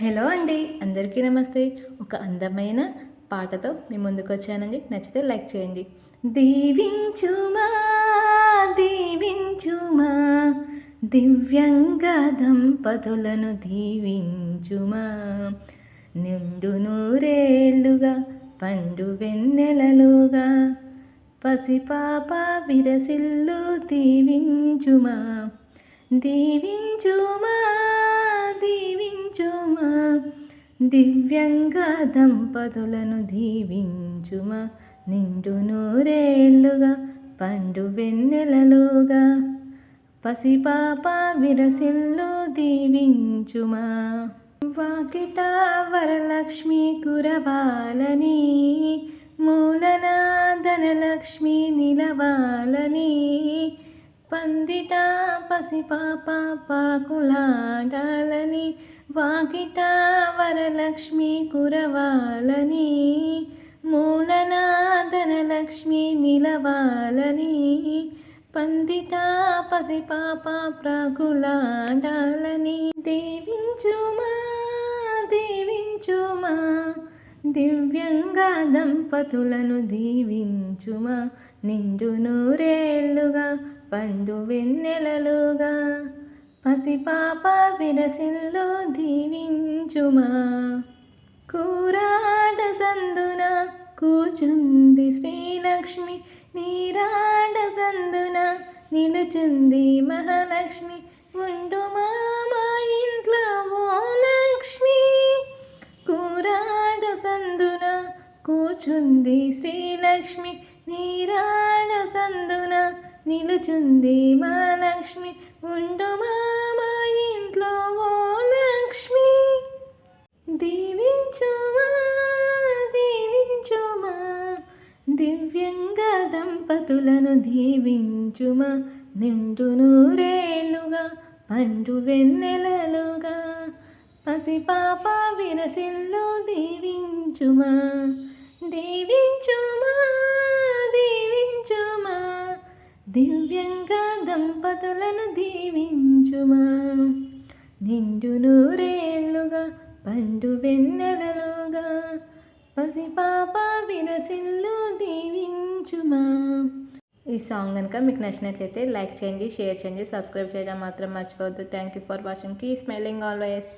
Hello అండి అందరికీ నమస్తే. ఒక అందమైన పాటతో మీ ముందుకు వచ్చానండి నచ్చితే లైక్ చేయండి. దీవించుమా దీవించుమా దివ్యంగ దంపతులను దీవించుమా. నిండు నూరేళ్ళుగా పండు వెన్నెలలుగా పసిపాప విరసిల్లు దీవించుమా. దీవించుమా దీవించుమా దివ్యంగా దంపతులను దీవించుమా నిండు నూరేళ్ళుగా పండు వెన్నెలలుగా. పసిపాప విరసిల్లు దీవించుమా. వాకిట వరలక్ష్మి కురవాలని మూలనా ధనలక్ష్మి నిలవాలని పందిట పసిపాప పాకులాడాలని వాకిట వరలక్ష్మి కురవాలని మూలన ధనలక్ష్మి నిలవాలని పందిట పసిపాప ప్రాకులాడాలని. దీవించుమా దీవించుమా దివ్యంగా దంపతులను దీవించుమా నిండు నూరేళ్ళుగా పండు వెన్నెలలుగా పసిపాప విరసిల్లు దీవించుమా. కూరాట సందున కూచుంది శ్రీలక్ష్మి నీరాట సందున నిలుచుంది మహాలక్ష్మి. ఉండు మా ఇంట్లో ఓ లక్ష్మి. కూరాట సందున కూచుంది శ్రీలక్ష్మి నీరాట సందున నిలుచుంది మా లక్ష్మి. ఉండు మా ఇంట్లో ఓ లక్ష్మి. దీవించుమా దీవించుమా. దివ్యంగా దంపతులను దీవించుమా. నిండు నూరేళ్ళుగా పండు వెన్నెలలుగా. పసిపాప విరసిల్లు దీవించుమా దీవించుమా. దివ్యంగా దంపతులను దీవించుమా. నిండు నూరేళ్ళుగా పండు వెన్నెలలుగా పసిపాప విరసిల్లు దీవించుమా. ఈ సాంగ్ కనుక మీకు నచ్చినట్లయితే లైక్ చేయండి షేర్ చేయండి సబ్స్క్రైబ్ చేయడం మాత్రం మర్చిపోవద్దు. Thank you for watching keep smiling always